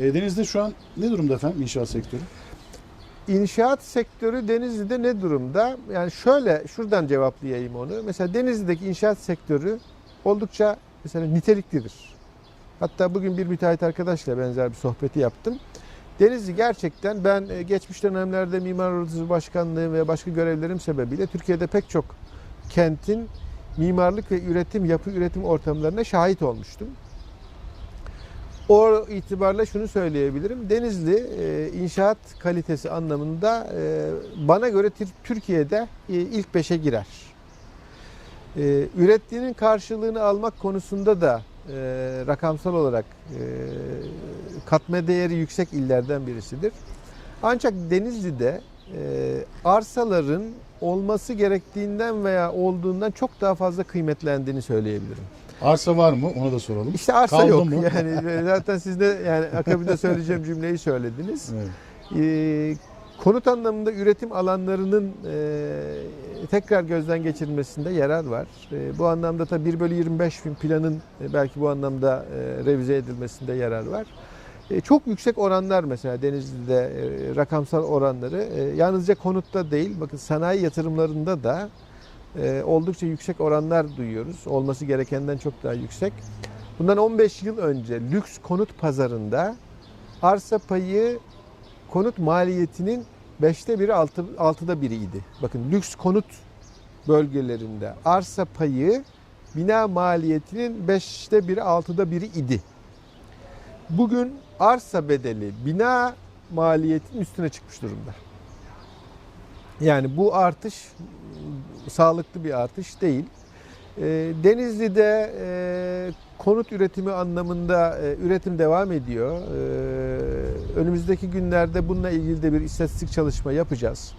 E, Deniz'de şu an ne durumda efendim inşaat sektörü? İnşaat sektörü Denizli'de ne durumda? Yani şöyle şuradan cevaplayayım onu. Mesela Denizli'deki inşaat sektörü oldukça mesela niteliklidir. Hatta bugün bir müteahhit arkadaşla benzer bir sohbeti yaptım. Denizli gerçekten ben e, geçmiş dönemlerde Mimar Odası Başkanlığı ve başka görevlerim sebebiyle Türkiye'de pek çok kentin mimarlık ve üretim, yapı üretim ortamlarına şahit olmuştum. O itibarla şunu söyleyebilirim. Denizli e, inşaat kalitesi anlamında e, bana göre Tür- Türkiye'de e, ilk beşe girer. Ürettiğinin karşılığını almak konusunda da rakamsal olarak katma değeri yüksek illerden birisidir. Ancak Denizli'de arsaların olması gerektiğinden veya olduğundan çok daha fazla kıymetlendiğini söyleyebilirim. Arsa var mı? Onu da soralım. İşte arsa Kaldı yok. mı? Yani zaten siz de yani akabinde söyleyeceğim cümleyi söylediniz. Evet. Ee, konut anlamında üretim alanlarının e, tekrar gözden geçirilmesinde yarar var. E, bu anlamda tabii 1 bölü 25 bin planın e, belki bu anlamda e, revize edilmesinde yarar var. E, çok yüksek oranlar mesela Denizli'de e, rakamsal oranları e, yalnızca konutta değil bakın sanayi yatırımlarında da oldukça yüksek oranlar duyuyoruz. Olması gerekenden çok daha yüksek. Bundan 15 yıl önce lüks konut pazarında arsa payı konut maliyetinin 5'te biri 6, 6'da biriydi. Bakın lüks konut bölgelerinde arsa payı bina maliyetinin 5'te biri 6'da biri idi. Bugün arsa bedeli bina maliyetinin üstüne çıkmış durumda. Yani bu artış sağlıklı bir artış değil. E, Denizli'de e, konut üretimi anlamında e, üretim devam ediyor. E, önümüzdeki günlerde bununla ilgili de bir istatistik çalışma yapacağız.